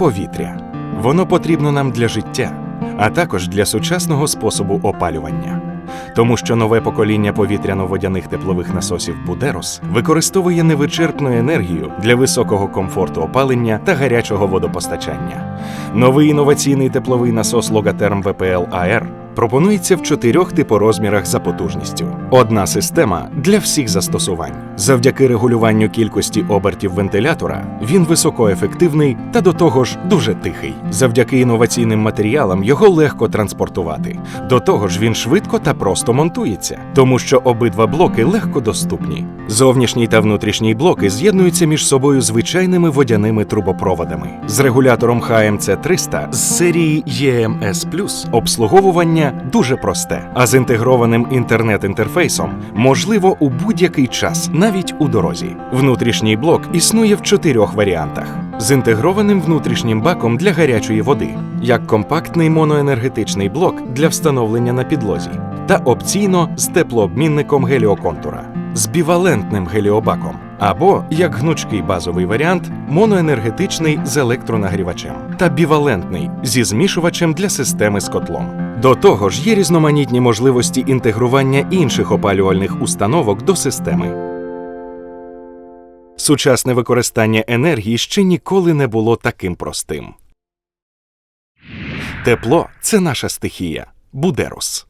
повітря. Воно потрібно нам для життя, а також для сучасного способу опалювання. Тому що нове покоління повітряно-водяних теплових насосів Будерос використовує невичерпну енергію для високого комфорту опалення та гарячого водопостачання. Новий інноваційний тепловий насос Логатерм ВПЛ АР пропонується в чотирьох типорозмірах за потужністю. Одна система для всіх застосувань. Завдяки регулюванню кількості обертів вентилятора він високоефективний та до того ж дуже тихий. Завдяки інноваційним матеріалам його легко транспортувати. До того ж, він швидко та просто монтується, тому що обидва блоки легко доступні. Зовнішній та внутрішній блоки з'єднуються між собою звичайними водяними трубопроводами. З регулятором HMC 300 з серії EMS+, обслуговування дуже просте, а з інтегрованим інтернет-інтерфейсом можливо у будь-який час, навіть у дорозі. Внутрішній блок існує в чотирьох варіантах: з інтегрованим внутрішнім баком для гарячої води, як компактний моноенергетичний блок для встановлення на підлозі, та опційно з теплообмінником геліоконтура, з бівалентним геліобаком, або як гнучкий базовий варіант, моноенергетичний з електронагрівачем та бівалентний зі змішувачем для системи з котлом. До того ж, є різноманітні можливості інтегрування інших опалювальних установок до системи. Сучасне використання енергії ще ніколи не було таким простим. Тепло це наша стихія. Будерос.